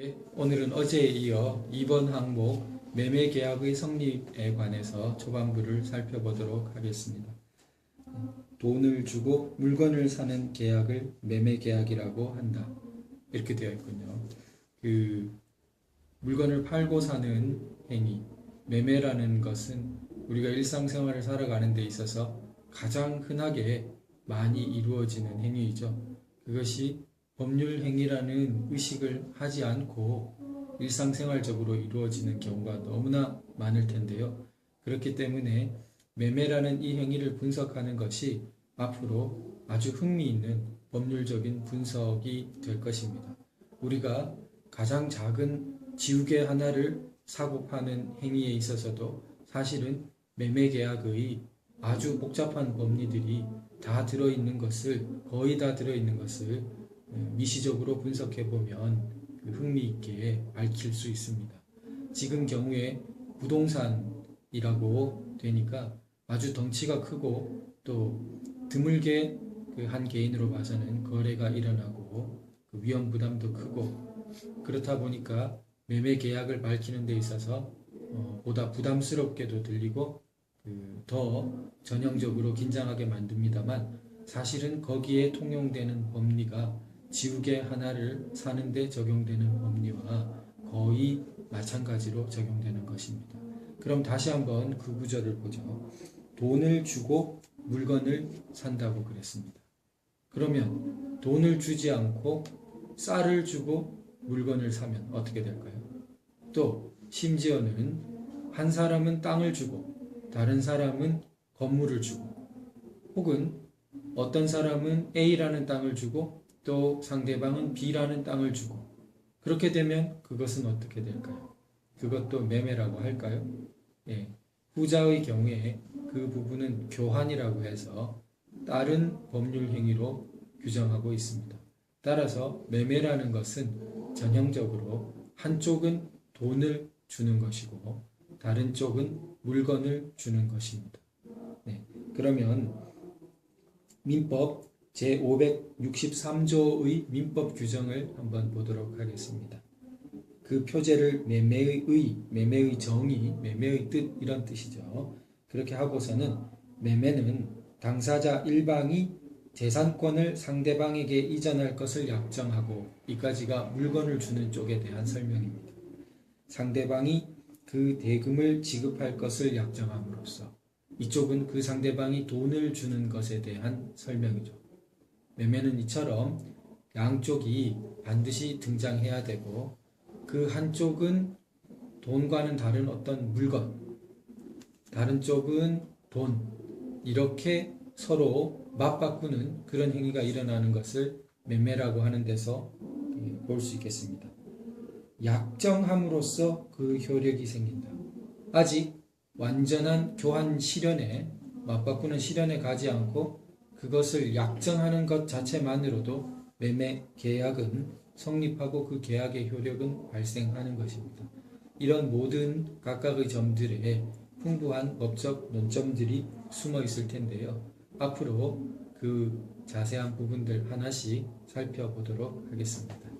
예, 오늘은 어제에 이어 이번 항목 매매 계약의 성립에 관해서 초반부를 살펴보도록 하겠습니다. 돈을 주고 물건을 사는 계약을 매매 계약이라고 한다. 이렇게 되어 있군요. 그 물건을 팔고 사는 행위, 매매라는 것은 우리가 일상생활을 살아가는 데 있어서 가장 흔하게 많이 이루어지는 행위이죠. 그것이 법률 행위라는 의식을 하지 않고 일상생활적으로 이루어지는 경우가 너무나 많을 텐데요. 그렇기 때문에 매매라는 이 행위를 분석하는 것이 앞으로 아주 흥미있는 법률적인 분석이 될 것입니다. 우리가 가장 작은 지우개 하나를 사고 파는 행위에 있어서도 사실은 매매 계약의 아주 복잡한 법리들이 다 들어있는 것을 거의 다 들어있는 것을 미시적으로 분석해 보면 흥미있게 밝힐 수 있습니다. 지금 경우에 부동산이라고 되니까 아주 덩치가 크고 또 드물게 그 한 개인으로 봐서는 거래가 일어나고 그 위험 부담도 크고 그렇다 보니까 매매 계약을 밝히는 데 있어서 어, 보다 부담스럽게도 들리고 그 더 전형적으로 긴장하게 만듭니다만 사실은 거기에 통용되는 법리가 지우개 하나를 사는데 적용되는 법리와 거의 마찬가지로 적용되는 것입니다. 그럼 다시 한번 그 구절을 보죠. 돈을 주고 물건을 산다고 그랬습니다. 그러면 돈을 주지 않고 쌀을 주고 물건을 사면 어떻게 될까요? 또 심지어는 한 사람은 땅을 주고 다른 사람은 건물을 주고 혹은 어떤 사람은 A라는 땅을 주고 또 상대방은 B라는 땅을 주고 그렇게 되면 그것은 어떻게 될까요? 그것도 매매라고 할까요? 예. 후자의 경우에 그 부분은 교환이라고 해서 다른 법률 행위로 규정하고 있습니다. 따라서 매매라는 것은 전형적으로 한쪽은 돈을 주는 것이고 다른 쪽은 물건을 주는 것입니다. 네. 그러면 민법 제563조의 민법 규정을 한번 보도록 하겠습니다. 그 표제를 매매의 의, 매매의 정의, 매매의 뜻 이런 뜻이죠. 그렇게 하고서는 매매는 당사자 일방이 재산권을 상대방에게 이전할 것을 약정하고 이까지가 물건을 주는 쪽에 대한 설명입니다. 상대방이 그 대금을 지급할 것을 약정함으로써 이쪽은 그 상대방이 돈을 주는 것에 대한 설명이죠. 매매는 이처럼 양쪽이 반드시 등장해야 되고 그 한쪽은 돈과는 다른 어떤 물건, 다른 쪽은 돈, 이렇게 서로 맞바꾸는 그런 행위가 일어나는 것을 매매라고 하는 데서 볼 수 있겠습니다. 약정함으로써 그 효력이 생긴다. 아직 완전한 교환 실현에 맞바꾸는 실현에 가지 않고 그것을 약정하는 것 자체만으로도 매매 계약은 성립하고 그 계약의 효력은 발생하는 것입니다. 이런 모든 각각의 점들에 풍부한 법적 논점들이 숨어 있을 텐데요. 앞으로 그 자세한 부분들 하나씩 살펴보도록 하겠습니다.